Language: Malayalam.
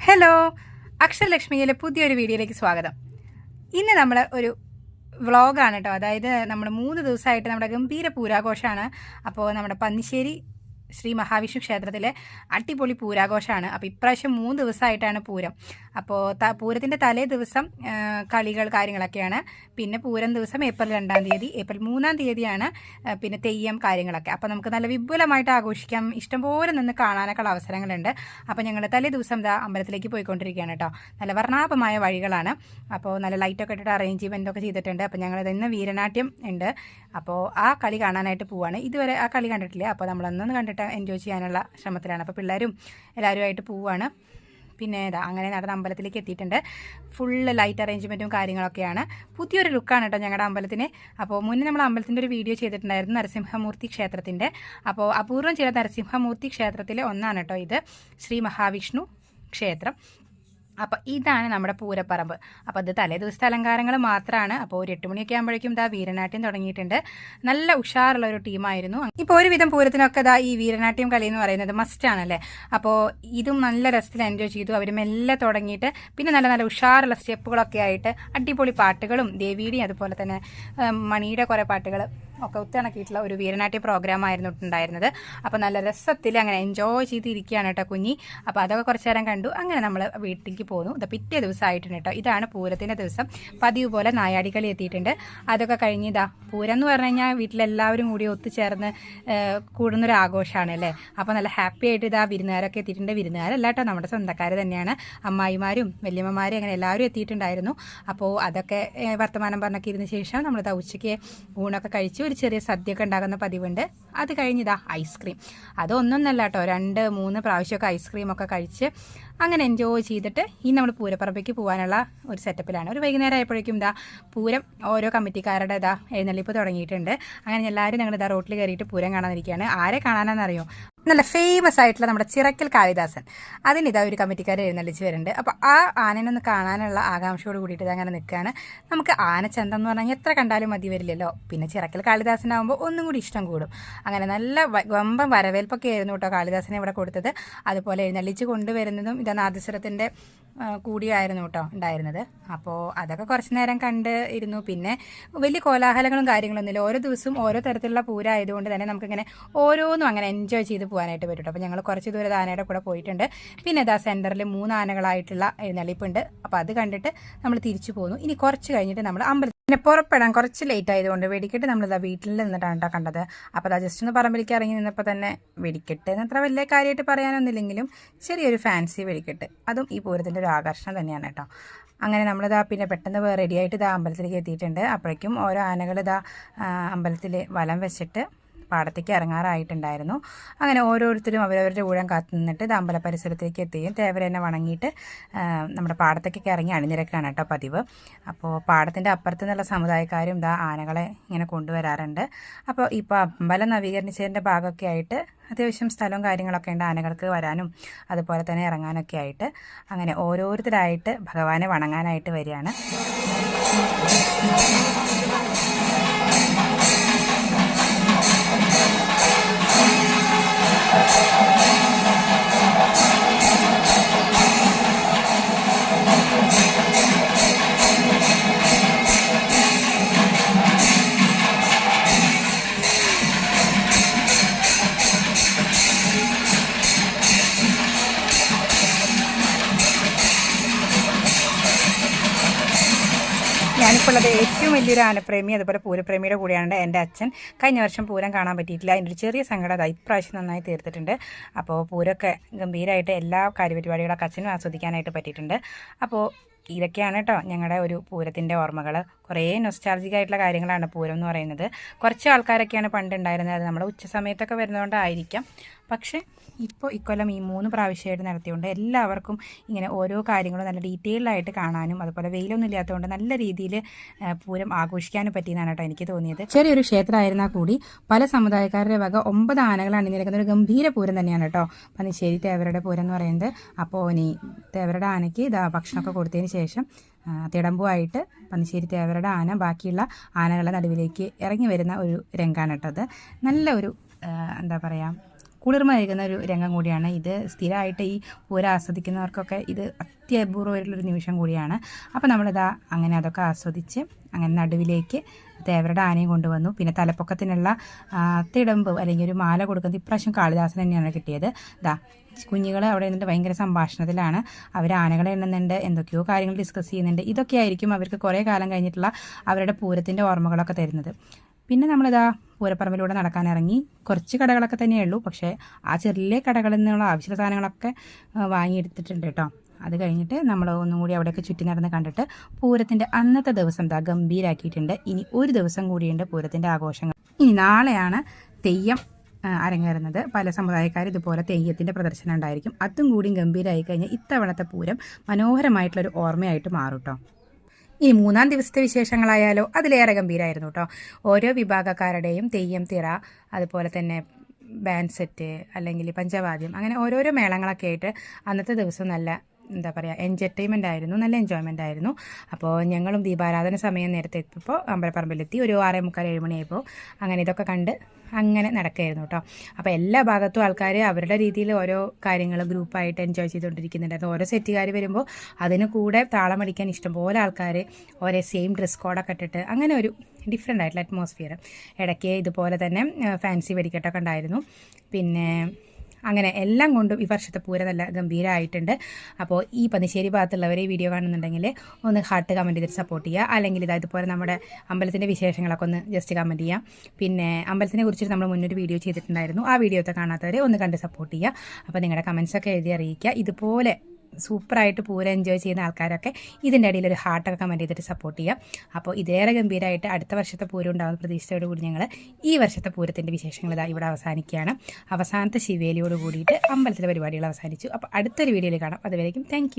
ഹലോ അക്ഷരലക്ഷ്മിയിലെ പുതിയൊരു വീഡിയോയിലേക്ക് സ്വാഗതം. ഇന്ന് നമ്മൾ ഒരു വ്ളോഗാണ് കേട്ടോ. അതായത് നമ്മൾ മൂന്ന് ദിവസമായിട്ട് നമ്മുടെ ഗംഭീര പൂരാഘോഷമാണ് അപ്പോൾ നമ്മുടെ പന്നിശ്ശേരി ശ്രീ മഹാവിഷ്ണു ക്ഷേത്രത്തിലെ അടിപൊളി പൂരാഘോഷമാണ്. അപ്പോൾ ഇപ്രാവശ്യം മൂന്ന് ദിവസമായിട്ടാണ് പൂരം. അപ്പോൾ ത പൂരത്തിന്റെ തലേ ദിവസം കളികൾ കാര്യങ്ങളൊക്കെയാണ്. പിന്നെ പൂരം ദിവസം ഏപ്രിൽ രണ്ടാം തീയതി ഏപ്രിൽ മൂന്നാം തീയതിയാണ് പിന്നെ തെയ്യം കാര്യങ്ങളൊക്കെ. അപ്പോൾ നമുക്ക് നല്ല വിപുലമായിട്ട് ആഘോഷിക്കാം. ഇഷ്ടംപോലെ നിന്ന് കാണാനൊക്കെ ഉള്ള അവസരങ്ങളുണ്ട്. അപ്പോൾ ഞങ്ങൾ തലേ ദിവസം ദാ അമ്പലത്തിലേക്ക് പോയിക്കൊണ്ടിരിക്കുകയാണ് കേട്ടോ. നല്ല വർണാഭമായ വഴികളാണ്. അപ്പോൾ നല്ല ലൈറ്റൊക്കെ ഇട്ടിട്ട് അറേഞ്ച്മെന്റ് ഒക്കെ ചെയ്തിട്ടുണ്ട്. അപ്പോൾ ഞങ്ങൾ ഇന്ന് വീരനാട്യം ഉണ്ട്. അപ്പോൾ ആ കളി കാണാനായിട്ട് പോവാണ്. ഇതുവരെ ആ കളി കണ്ടിട്ടില്ല. അപ്പോൾ നമ്മളൊന്നും കണ്ടിട്ട് എൻജോയ് ചെയ്യാനുള്ള ശ്രമത്തിലാണ്. അപ്പോൾ പിള്ളേരും എല്ലാവരുമായിട്ട് പോവുകയാണ് പിന്നെ ഇതാ അങ്ങനെ നടന്ന അമ്പലത്തിലേക്ക് എത്തിയിട്ടുണ്ട്. ഫുള്ള് ലൈറ്റ് അറേഞ്ച്മെന്റും കാര്യങ്ങളൊക്കെയാണ്. പുതിയൊരു ലുക്കാണ് കേട്ടോ ഞങ്ങളുടെ അമ്പലത്തിന്. അപ്പോൾ മുന്നേ നമ്മൾ അമ്പലത്തിന്റെ ഒരു വീഡിയോ ചെയ്തിട്ടുണ്ടായിരുന്നു നരസിംഹമൂർത്തി ക്ഷേത്രത്തിന്റെ. അപ്പോൾ അപൂർവം ചില നരസിംഹമൂർത്തി ക്ഷേത്രത്തിലെ ഒന്നാണ് കേട്ടോ ഇത്. ശ്രീ മഹാവിഷ്ണു ക്ഷേത്രം. അപ്പോൾ ഇതാണ് നമ്മുടെ പൂരപ്പറമ്പ്. അപ്പോൾ അത് തലേ ദിവസത്തെ അലങ്കാരങ്ങൾ മാത്രമാണ് അപ്പോൾ ഒരു എട്ട് മണിയൊക്കെ ആകുമ്പോഴേക്കും ഇതാ വീരനാട്യം തുടങ്ങിയിട്ടുണ്ട്. നല്ല ഉഷാറുള്ള ഒരു ടീമായിരുന്നു. ഇപ്പോൾ ഒരുവിധം പൂരത്തിനൊക്കെ ഇതാ ഈ വീരനാട്യം കളി എന്ന് പറയുന്നത് മസ്റ്റ് ആണല്ലേ? അപ്പോൾ ഇതും നല്ല രസത്തിൽ എൻജോയ് ചെയ്തു. അവർ മെല്ലെ തുടങ്ങിയിട്ട് പിന്നെ നല്ല നല്ല ഉഷാറുള്ള സ്റ്റെപ്പുകളൊക്കെ ആയിട്ട് അടിപൊളി പാട്ടുകളും ദേവിയുടെയും അതുപോലെ തന്നെ മണിയുടെ കുറേ പാട്ടുകൾ ഒക്കെ ഒത്തിണക്കിയിട്ടുള്ള ഒരു വീരനാട്യ പ്രോഗ്രാം ആയിരുന്നു ഉണ്ടായിരുന്നത്. അപ്പോൾ നല്ല രസത്തിൽ അങ്ങനെ എൻജോയ് ചെയ്തിരിക്കുകയാണ് കേട്ടോ കുഞ്ഞി. അപ്പോൾ അതൊക്കെ കുറച്ച് നേരം കണ്ടു. അങ്ങനെ നമ്മൾ വീട്ടിലേക്ക് പോന്നു. ഇത് പിറ്റേ ദിവസമായിട്ടുണ്ട് കേട്ടോ. ഇതാണ് പൂരത്തിന്റെ ദിവസം. പതിവ് പോലെ നായാടികളി എത്തിയിട്ടുണ്ട്. അതൊക്കെ കഴിഞ്ഞ് ഇതാ പൂരം എന്ന് പറഞ്ഞു കഴിഞ്ഞാൽ വീട്ടിലെല്ലാവരും കൂടി ഒത്തുചേർന്ന് കൂടുന്നൊരു ആഘോഷമാണ് അല്ലേ? അപ്പോൾ നല്ല ഹാപ്പി ആയിട്ട് ഇതാ വിരുന്നുകാരൊക്കെ എത്തിയിട്ടുണ്ട്. വിരുന്നുകാരല്ല കേട്ടോ നമ്മുടെ സ്വന്തക്കാർ തന്നെയാണ്. അമ്മായിമാരും വല്യമ്മമാരും അങ്ങനെ എല്ലാവരും എത്തിയിട്ടുണ്ടായിരുന്നു. അപ്പോൾ അതൊക്കെ വർത്തമാനം പറഞ്ഞൊക്കെ ഇരുന്ന ശേഷം നമ്മൾ ഇതാ ഉച്ചയ്ക്ക് ഊണൊക്കെ കഴിച്ച്. ഒരു ചെറിയ സദ്യയൊക്കെ ഉണ്ടാകുന്ന പതിവുണ്ട്. അത് കഴിഞ്ഞിതാ ഐസ്ക്രീം അതൊന്നൊന്നല്ല കേട്ടോ. രണ്ട് മൂന്ന് പ്രാവശ്യമൊക്കെ ഐസ്ക്രീം ഒക്കെ കഴിച്ച് അങ്ങനെ എൻജോയ് ചെയ്തിട്ട് ഈ നമ്മൾ പൂരപ്പറമ്പയ്ക്ക് പോകാനുള്ള ഒരു സെറ്റപ്പിലാണ് ഒരു വൈകുന്നേരം ആയപ്പോഴേക്കും ഇതാ പൂരം ഓരോ കമ്മിറ്റിക്കാരുടെ ഇതാ എഴുന്നള്ളിപ്പ് തുടങ്ങിയിട്ടുണ്ട്. അങ്ങനെ എല്ലാവരും ഞങ്ങൾ ഇതാ റോട്ടിൽ കയറിയിട്ട് പൂരം കാണാനിരിക്കുകയാണ് ആരെ കാണാനാണെന്നറിയോ നല്ല ഫേമസ് ആയിട്ടുള്ള നമ്മുടെ ചിറക്കൽ കാളിദാസൻ. അതിന് ഇതാ ഒരു കമ്മിറ്റിക്കാർ എഴുന്നള്ളിച്ച് വരുന്നുണ്ട്. അപ്പോൾ ആ ആനനൊന്ന് കാണാനുള്ള ആകാംക്ഷയോട് കൂടിയിട്ട് അങ്ങനെ നിൽക്കുകയാണ് നമുക്ക് ആനച്ചന്തം എന്ന് പറഞ്ഞാൽ എത്ര കണ്ടാലും മതി വരില്ലല്ലോ. പിന്നെ ചിറക്കൽ കാളിദാസനാകുമ്പോൾ ഒന്നും കൂടി ഇഷ്ടം കൂടും. അങ്ങനെ നല്ല വമ്പൻ വരവേൽപ്പൊക്കെ ആയിരുന്നു കേട്ടോ കാളിദാസനെ ഇവിടെ കൊടുത്തത്. അതുപോലെ എഴുന്നള്ളിച്ച് കൊണ്ടുവരുന്നതും ഇതാ നാദസ്വരത്തിന്റെ കൂടിയായിരുന്നു കേട്ടോ ഉണ്ടായിരുന്നത്. അപ്പോൾ അതൊക്കെ കുറച്ച് നേരം കണ്ട് ഇരുന്നു. പിന്നെ വലിയ കോലാഹലങ്ങളും കാര്യങ്ങളൊന്നുമില്ല. ഓരോ ദിവസവും ഓരോ തരത്തിലുള്ള പൂരമായതുകൊണ്ട് തന്നെ നമുക്കിങ്ങനെ ഓരോന്നും അങ്ങനെ എൻജോയ് ചെയ്ത് പോകാനായിട്ട് പറ്റും അപ്പോൾ ഞങ്ങൾ കുറച്ച് ദൂരം ആനയുടെ കൂടെ പോയിട്ടുണ്ട്. പിന്നെ ഇതാ സെന്ററിൽ മൂന്ന് ആനകളായിട്ടുള്ള എഴുന്നള്ളിപ്പുണ്ട് അപ്പോൾ അത് കണ്ടിട്ട് നമ്മൾ തിരിച്ചു പോന്നു. ഇനി കുറച്ച് കഴിഞ്ഞിട്ട് നമ്മൾ അമ്പലത്തിൽ പിന്നെ പുറപ്പെടാൻ കുറച്ച് ലേറ്റ് ആയതുകൊണ്ട് വെടിക്കെട്ട് നമ്മളിതാ വീട്ടിൽ നിന്നിട്ടാണ് കേട്ടോ കണ്ടത്. അപ്പോൾ അതാ ജസ്റ്റ് ഒന്ന് പറമ്പിലേക്ക് ഇറങ്ങി നിന്നപ്പോൾ തന്നെ വെടിക്കെട്ട് എന്ന് അത്ര വലിയ കാര്യമായിട്ട് പറയാനൊന്നുമില്ലെങ്കിലും ചെറിയൊരു ഫാൻസി വെടിക്കെട്ട്. അതും ഈ പൂരത്തിന്റെ ഒരു ആകർഷണം തന്നെയാണ് കേട്ടോ അങ്ങനെ നമ്മളിതാ പിന്നെ പെട്ടെന്ന് റെഡിയായിട്ട് ഇതാ അമ്പലത്തിലേക്ക് എത്തിയിട്ടുണ്ട്. അപ്പോഴേക്കും ഓരോ ആനകൾ ഇതാ അമ്പലത്തിൽ വലം വെച്ചിട്ട് പാടത്തേക്ക് ഇറങ്ങാറായിട്ടുണ്ടായിരുന്നു. അങ്ങനെ ഓരോരുത്തരും അവരവരുടെ ഊഴം കാത്തു നിന്നിട്ട് ഇത് അമ്പല പരിസരത്തേക്ക് എത്തുകയും തേവരെന്നെ വണങ്ങിയിട്ട് നമ്മുടെ പാടത്തേക്കൊക്കെ ഇറങ്ങി അണിനിരക്കാണ് കേട്ടോ പതിവ്. അപ്പോൾ പാടത്തിന്റെ അപ്പുറത്ത് നിന്നുള്ള സമുദായക്കാരും ഇതാ ആനകളെ ഇങ്ങനെ കൊണ്ടുവരാറുണ്ട്. അപ്പോൾ ഇപ്പോൾ അമ്പലം നവീകരിച്ചതിന്റെ ഭാഗമൊക്കെ ആയിട്ട് അത്യാവശ്യം സ്ഥലവും കാര്യങ്ങളൊക്കെ ഉണ്ട് ആനകൾക്ക് വരാനും അതുപോലെ തന്നെ ഇറങ്ങാനൊക്കെ ആയിട്ട്. അങ്ങനെ ഓരോരുത്തരായിട്ട് ഭഗവാനെ വണങ്ങാനായിട്ട് വരികയാണ്. Thank you. ഉള്ളത് ഏറ്റവും വലിയൊരു ആനപ്രേമി അതുപോലെ പൂരപ്രേമിയുടെ കൂടെയാണ് എന്റെ അച്ഛൻ. കഴിഞ്ഞ വർഷം പൂരം കാണാൻ പറ്റിയിട്ടില്ല. അതിന്റെ ഒരു ചെറിയ സങ്കടം അത് ഇപ്രാവശ്യം നന്നായി തീർത്തിട്ടുണ്ട്. അപ്പോൾ പൂരമൊക്കെ ഗംഭീരമായിട്ട് എല്ലാ കാര്യപരിപാടികളൊക്കെ അച്ഛനും ആസ്വദിക്കാനായിട്ട് പറ്റിയിട്ടുണ്ട്. അപ്പോൾ ഇതൊക്കെയാണ് കേട്ടോ ഞങ്ങളുടെ ഒരു പൂരത്തിന്റെ ഓർമ്മകൾ കുറേ നൊസ്റ്റാൾജിക് ആയിട്ടുള്ള കാര്യങ്ങളാണ് പൂരം എന്ന് പറയുന്നത്. കുറച്ച് ആൾക്കാരൊക്കെയാണ് പണ്ട് ഉണ്ടായിരുന്നത് അത് നമ്മുടെ ഉച്ച സമയത്തൊക്കെ വരുന്നതുകൊണ്ടായിരിക്കാം പക്ഷേ ഇപ്പോൾ ഇക്കൊല്ലം ഈ മൂന്ന് പ്രാവശ്യമായിട്ട് നടത്തിയുകൊണ്ട് എല്ലാവർക്കും ഇങ്ങനെ ഓരോ കാര്യങ്ങളും നല്ല ഡീറ്റെയിൽഡ് ആയിട്ട് കാണാനും അതുപോലെ വെയിലൊന്നും ഇല്ലാത്തതുകൊണ്ട് നല്ല രീതിയിൽ പൂരം ആഘോഷിക്കാനും പറ്റിയെന്നാണ് കേട്ടോ എനിക്ക് തോന്നിയത്. ചെറിയൊരു ക്ഷേത്രമായിരുന്നാൽ കൂടി പല സമുദായക്കാരുടെ വക ഒമ്പത് ആനകൾ അണിനിരക്കുന്ന ഒരു ഗംഭീര പൂരം തന്നെയാണ് കേട്ടോ. പന്നിശ്ശേരി തേവരുടെ പൂരം എന്ന് പറയുന്നത്. അപ്പോൾ ഇനി തേവരുടെ ആനയ്ക്ക് ഇതാ ഭക്ഷണമൊക്കെ കൊടുത്തതിന് ശേഷം തിടമ്പുമായിട്ട് പന്നിശ്ശേരി തേവരുടെ ആന ബാക്കിയുള്ള ആനകളുടെ നടുവിലേക്ക് ഇറങ്ങി വരുന്ന ഒരു രംഗമാണ് കേട്ടത് നല്ല ഒരു എന്താ പറയുക കുളിർമ നൽകുന്ന ഒരു രംഗം കൂടിയാണ്. ഇത് സ്ഥിരമായിട്ട് ഈ പൂരം ആസ്വദിക്കുന്നവർക്കൊക്കെ ഇത് അത്യപൂർവമായിട്ടുള്ളൊരു നിമിഷം കൂടിയാണ്. അപ്പോൾ നമ്മളിതാ അങ്ങനെ അതൊക്കെ ആസ്വദിച്ച് അങ്ങനെ നടുവിലേക്ക് തേവരുടെ ആനയും കൊണ്ടുവന്നു. പിന്നെ തലപ്പൊക്കത്തിനുള്ള തിടമ്പ് അല്ലെങ്കിൽ ഒരു മാല കൊടുക്കുന്നത് ഇപ്രാവശ്യം കാളിദാസൻ തന്നെയാണ് കിട്ടിയത്. ദാ കുഞ്ഞുങ്ങൾ അവിടെ നിന്നിട്ട് ഭയങ്കര സംഭാഷണത്തിലാണ്. അവർ ആനകളെ എണ്ണുന്നുണ്ട് എന്തൊക്കെയോ കാര്യങ്ങൾ ഡിസ്കസ് ചെയ്യുന്നുണ്ട്. ഇതൊക്കെ ആയിരിക്കും അവർക്ക് കുറേ കാലം കഴിഞ്ഞിട്ടുള്ള അവരുടെ പൂരത്തിന്റെ ഓർമ്മകളൊക്കെ തരുന്നത്. പിന്നെ നമ്മളിതാ പൂരപ്പറമ്പിലൂടെ നടക്കാൻ ഇറങ്ങി കുറച്ച് കടകളൊക്കെ തന്നെയുള്ളൂ പക്ഷേ ആ ചെറിയ കടകളിൽ നിന്നുള്ള ആവശ്യ സാധനങ്ങളൊക്കെ വാങ്ങിയെടുത്തിട്ടുണ്ട് കേട്ടോ. അത് കഴിഞ്ഞിട്ട് നമ്മൾ ഒന്നും കൂടി അവിടെയൊക്കെ ചുറ്റി നടന്ന് കണ്ടിട്ട് പൂരത്തിന്റെ അന്നത്തെ ദിവസം ദാ ഗംഭീരാക്കിയിട്ടുണ്ട്. ഇനി ഒരു ദിവസം കൂടിയുണ്ട് പൂരത്തിന്റെ ആഘോഷങ്ങൾ. ഇനി നാളെയാണ് തെയ്യം അരങ്ങേറുന്നത്. പല സമുദായക്കാർ ഇതുപോലെ തെയ്യത്തിന്റെ പ്രദർശനം ഉണ്ടായിരിക്കും. അതും കൂടി ഗംഭീരമായി കഴിഞ്ഞാൽ ഇത്തവണത്തെ പൂരം മനോഹരമായിട്ടുള്ളൊരു ഓർമ്മയായിട്ട് മാറും കേട്ടോ. ഇനി മൂന്നാം ദിവസത്തെ വിശേഷങ്ങളായാലോ അതിലേറെ ഗംഭീരമായിരുന്നു കേട്ടോ. ഓരോ വിഭാഗക്കാരുടെയും തെയ്യം തിറ അതുപോലെ തന്നെ ബാൻഡ് സെറ്റ് അല്ലെങ്കിൽ പഞ്ചവാദ്യം അങ്ങനെ ഓരോരോ മേളങ്ങളൊക്കെ ആയിട്ട് അന്നത്തെ ദിവസം നല്ല എന്താ പറയുക എന്റർടൈൻമെന്റ് ആയിരുന്നു നല്ല എൻജോയ്മെന്റ് ആയിരുന്നു. അപ്പോൾ ഞങ്ങളും ദീപാരാധന സമയം നേരത്തെ എത്തിയപ്പോൾ അമ്പലപ്പറമ്പിലെത്തി ഒരു ആറേ മുക്കാൽ ഏഴ് മണിയായപ്പോൾ അങ്ങനെ ഇതൊക്കെ കണ്ട് അങ്ങനെ നടക്കുകയായിരുന്നു കേട്ടോ അപ്പോൾ എല്ലാ ഭാഗത്തും ആൾക്കാർ അവരുടെ രീതിയിൽ ഓരോ കാര്യങ്ങൾ ഗ്രൂപ്പായിട്ട് എൻജോയ് ചെയ്തുകൊണ്ടിരിക്കുന്നുണ്ടായിരുന്നു. ഓരോ സെറ്റുകാർ വരുമ്പോൾ അതിന് കൂടെ താളമടിക്കാൻ ഇഷ്ടംപോലെ ആൾക്കാർ ഒരേ സെയിം ഡ്രസ് കോഡൊക്കെ ഇട്ടിട്ട് അങ്ങനെ ഒരു ഡിഫറെന്റ് ആയിട്ടുള്ള അറ്റ്മോസ്ഫിയർ ഇടയ്ക്ക് ഇതുപോലെ തന്നെ ഫാൻസി വെടിക്കെട്ടൊക്കെ ഉണ്ടായിരുന്നു. പിന്നെ അങ്ങനെ എല്ലാം കൊണ്ടും ഈ വർഷത്തെ പൂര നല്ല ഗംഭീരമായിട്ടുണ്ട് അപ്പോൾ ഈ പന്നിശ്ശേരി ഭാഗത്തുള്ളവർ ഈ വീഡിയോ കാണുന്നുണ്ടെങ്കിൽ ഒന്ന് ഹാർട്ട് കമന്റ് ചെയ്തിട്ട് സപ്പോർട്ട് ചെയ്യുക. അല്ലെങ്കിൽ ഇതാ ഇതുപോലെ നമ്മുടെ അമ്പലത്തിന്റെ വിശേഷങ്ങളൊക്കെ ഒന്ന് ജസ്റ്റ് കമന്റ് ചെയ്യാം. പിന്നെ അമ്പലത്തിനെ കുറിച്ചിട്ട് നമ്മൾ മുന്നൊരു വീഡിയോ ചെയ്തിട്ടുണ്ടായിരുന്നു. ആ വീഡിയോ ഒക്കെ കാണാത്തവർ ഒന്ന് കണ്ട് സപ്പോർട്ട് ചെയ്യുക. അപ്പോൾ നിങ്ങളുടെ കമൻസൊക്കെ എഴുതി അറിയിക്കുക. ഇതുപോലെ സൂപ്പറായിട്ട് പൂരം എൻജോയ് ചെയ്യുന്ന ആൾക്കാരൊക്കെ ഇതിന്റെ ഇടയിൽ ഒരു ഹാർട്ടൊക്കെ കമന്റ് ചെയ്തിട്ട് സപ്പോർട്ട് ചെയ്യാം. അപ്പോൾ ഇതേറെ ഗംഭീരമായിട്ട് അടുത്ത വർഷത്തെ പൂരം ഉണ്ടാകുന്ന പ്രതീക്ഷയോട് കൂടി ഞങ്ങൾ ഈ വർഷത്തെ പൂരത്തിന്റെ വിശേഷങ്ങൾ ഇതാ ഇവിടെ അവസാനിക്കുകയാണ്. അവസാനത്തെ ശിവേലിയോട് കൂടിയിട്ട് അമ്പലത്തിലെ പരിപാടികൾ അവസാനിച്ചു. അപ്പോൾ അടുത്തൊരു വീഡിയോയിൽ കാണാം. അതുവരേക്കും താങ്ക്